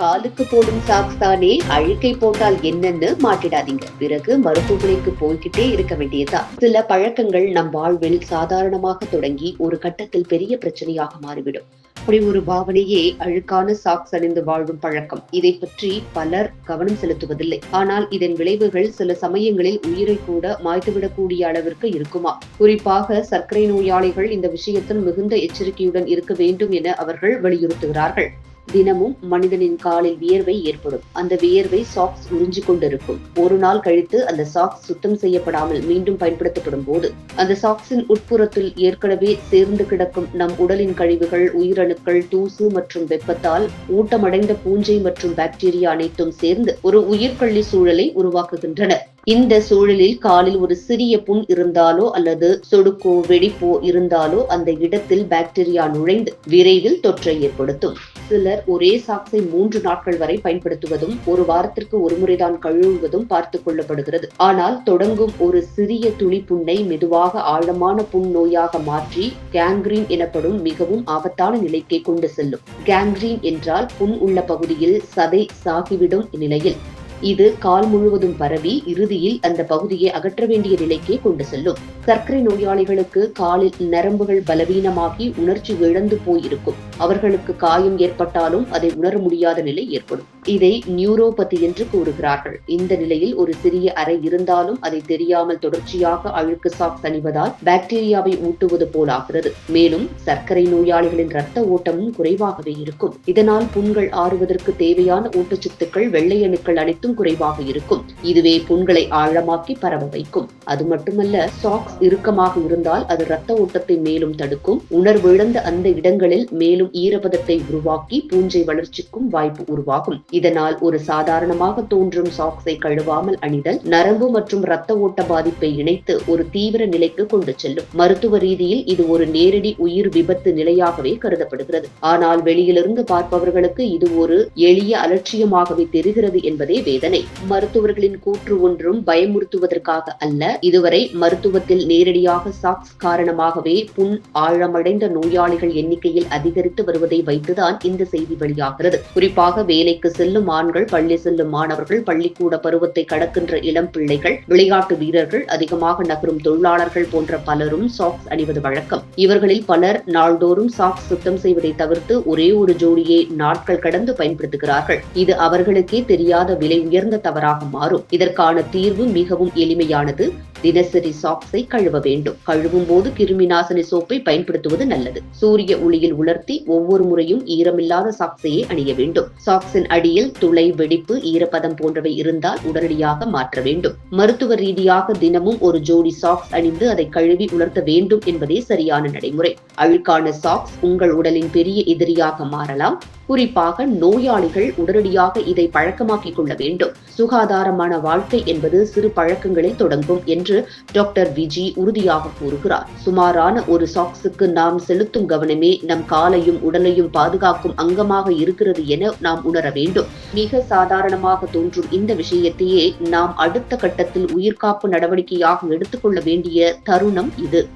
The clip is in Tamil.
காலுக்கு போடும் சாக்ஸ் தானே அழுக்கை போட்டால் என்னன்னு மாட்டிடாதீங்க. பிறகு மருத்துவமனைக்கு போய்கிட்டே இருக்க வேண்டியதுதான் சில பழக்கங்கள் நம் வாழ்வில் சாதாரணமாக தொடங்கி ஒரு கட்டத்தில் பெரிய பிரச்சனையாக மாறிவிடும். அப்படி ஒரு பாவனையே அழுக்கான சாக்ஸ் அணிந்து வாழும் பழக்கம். இதை பற்றி பலர் கவனம் செலுத்துவதில்லை. ஆனால் இதன் விளைவுகள் சில சமயங்களில் உயிரை கூட மாய்த்துவிடக்கூடிய அளவிற்கு இருக்குமா? குறிப்பாக சர்க்கரை நோயாளிகள் இந்த விஷயத்தில் மிகுந்த எச்சரிக்கையுடன் இருக்க வேண்டும் என அவர்கள் வலியுறுத்துகிறார்கள். தினமும் மனிதனின் காலில் வியர்வை ஏற்படும். அந்த வியர்வை சாக்ஸ் உறிஞ்சு கொண்டிருக்கும். ஒரு நாள் கழித்து அந்த சாக்ஸ் சுத்தம் செய்யப்படாமல் மீண்டும் பயன்படுத்தப்படும் போது அந்த சாக்ஸின் உட்புறத்தில் ஏற்கனவே சேர்ந்து கிடக்கும் நம் உடலின் கழிவுகள் உயிரணுக்கள் தூசு மற்றும் வெப்பத்தால் ஊட்டமடைந்த பூஞ்சை மற்றும் பாக்டீரியா அனைத்தும் சேர்ந்து ஒரு உயிர்கள்ளி சூழலை உருவாக்குகின்றன. இந்த சூழலில் காலில் ஒரு சிறிய புண் இருந்தாலோ அல்லது சொடுக்கோ வெடிப்போ இருந்தாலோ அந்த இடத்தில் பாக்டீரியா நுழைந்து விரைவில் தொற்றை ஏற்படுத்தும். சிலர் ஒரே சாக்ஸை மூன்று நாட்கள் வரை பயன்படுத்துவதும் ஒரு வாரத்திற்கு ஒரு முறைதான் கழுவுவதும் பார்த்துக் கொள்ளப்படுகிறது. ஆனால் தொடங்கும் ஒரு சிறிய துளி புண்ணை மெதுவாக ஆழமான புண் நோயாக மாற்றி கேங்க்ரீன் எனப்படும் மிகவும் ஆபத்தான நிலைக்கே கொண்டு செல்லும். கேங்க்ரீன் என்றால் புண் உள்ள பகுதியில் சதை சாகிவிடும் நிலையில் இது கால் முழுவதும் பரவி இறுதியில் அந்த பகுதியை அகற்ற வேண்டிய நிலைக்கே கொண்டு செல்லும். சர்க்கரை நோயாளிகளுக்கு காலில் நரம்புகள் பலவீனமாகி உணர்ச்சி இழந்து போயிருக்கும். அவர்களுக்கு காயம் ஏற்பட்டாலும் அதை உணர முடியாத நிலை ஏற்படும். இதை நியூரோபதி என்று கூறுகிறார்கள். இந்த நிலையில் ஒரு சிறிய அறை இருந்தாலும் அதை தெரியாமல் தொடர்ச்சியாக அழுக்கு சாக்ஸ் அணிவதால் பாக்டீரியாவை ஊட்டுவது போலாகிறது மேலும் சர்க்கரை நோயாளிகளின் ரத்த ஓட்டமும் குறைவாகவே இருக்கும். இதனால் புண்கள் ஆறுவதற்கு தேவையான ஊட்டச்சத்துக்கள் வெள்ளை அணுக்கள் அனைத்தும் குறைவாக இருக்கும். இதுவே புண்களை ஆழமாக்கி பரவ வைக்கும். அது மட்டுமல்ல சாக்ஸ் இறுக்கமாக இருந்தால் அது ரத்த ஓட்டத்தை மேலும் தடுக்கும். உணர்விழந்த அந்த இடங்களில் மேலும் ஈரப்பதத்தை உருவாக்கி பூஞ்சை வளர்ச்சிக்கும் வாய்ப்பு உருவாகும். இதனால் ஒரு சாதாரணமாக தோன்றும் சாக்ஸை கழுவாமல் அணிதல் நரம்பு மற்றும் இரத்த ஓட்ட பாதிப்பை இணைத்து ஒரு தீவிர நிலைக்கு கொண்டு செல்லும். மருத்துவ ரீதியில் இது ஒரு நேரடி உயிர் விபத்து நிலையாகவே கருதப்படுகிறது. ஆனால் வெளியிலிருந்து பார்ப்பவர்களுக்கு இது ஒரு எளிய அலட்சியமாகவே தெரிகிறது என்பதே வேதனை. மருத்துவர்களின் கூற்று ஒன்றும் பயமுறுத்துவதற்காக அல்ல. இதுவரை மருத்துவத்தில் நேரடியாக சாக்ஸ் காரணமாகவே புண் ஆழமடைந்த நோயாளிகள் எண்ணிக்கையில் அதிகரித்து வருவதை வைத்துதான் இந்த செய்தி வெளியாகிறது. குறிப்பாக வேலைக்கு செல்லும் ஆண்கள் பள்ளி செல்லும் மாணவர்கள் பள்ளிக்கூட பருவத்தை கடக்கின்ற இளம் பிள்ளைகள் விளையாட்டு வீரர்கள் அதிகமாக நகரும் தொழிலாளர்கள் போன்ற பலரும் சாக்ஸ் அணிவது வழக்கம். இவர்களில் பலர் நாள்தோறும் சாக்ஸ் சுத்தம் செய்வதை தவிர்த்து ஒரே ஒரு ஜோடியை நாட்கள் கடந்து பயன்படுத்துகிறார்கள். இது அவர்களுக்கே தெரியாத விலை உயர்ந்த தவறாக மாறும். இதற்கான தீர்வு மிகவும் எளிமையானது. தினசரி சாக்ஸை கழுவ வேண்டும். கழுவும் போது கிருமி நாசினி சோப்பை பயன்படுத்துவது நல்லது. சூரிய ஒளியில் உலர்த்தி ஒவ்வொரு முறையும் ஈரமில்லாத சாக்ஸையே அணிய வேண்டும். சாக்ஸின் அடியில் துளை வெடிப்பு ஈரப்பதம் போன்றவை இருந்தால் உடனடியாக மாற்ற வேண்டும். மருத்துவ ரீதியாக தினமும் ஒரு ஜோடி சாக்ஸ் அணிந்து அதை கழுவி உலர்த்த வேண்டும் என்பதே சரியான நடைமுறை. அழுக்கான சாக்ஸ் உங்கள் உடலின் பெரிய எதிரியாக மாறலாம். குறிப்பாக நோயாளிகள் உடனடியாக இதை பழக்கமாக்கிக் கொள்ள வேண்டும். சுகாதாரமான வாழ்க்கை என்பது சிறு பழக்கங்களில் தொடங்கும் என்று என்று டாக்டர் விஜி உறுதியாக கூறுகிறார். சுமாரான ஒரு சாக்ஸுக்கு நாம் செலுத்தும் கவனமே நம் காலையும் உடலையும் பாதுகாக்கும் அங்கமாக இருக்கிறது என நாம் உணர வேண்டும். மிக சாதாரணமாக தோன்றும் இந்த விஷயத்தையே நாம் அடுத்த கட்டத்தில் உயிர்காப்பு நடவடிக்கையாக எடுத்துக்கொள்ள வேண்டிய தருணம் இது.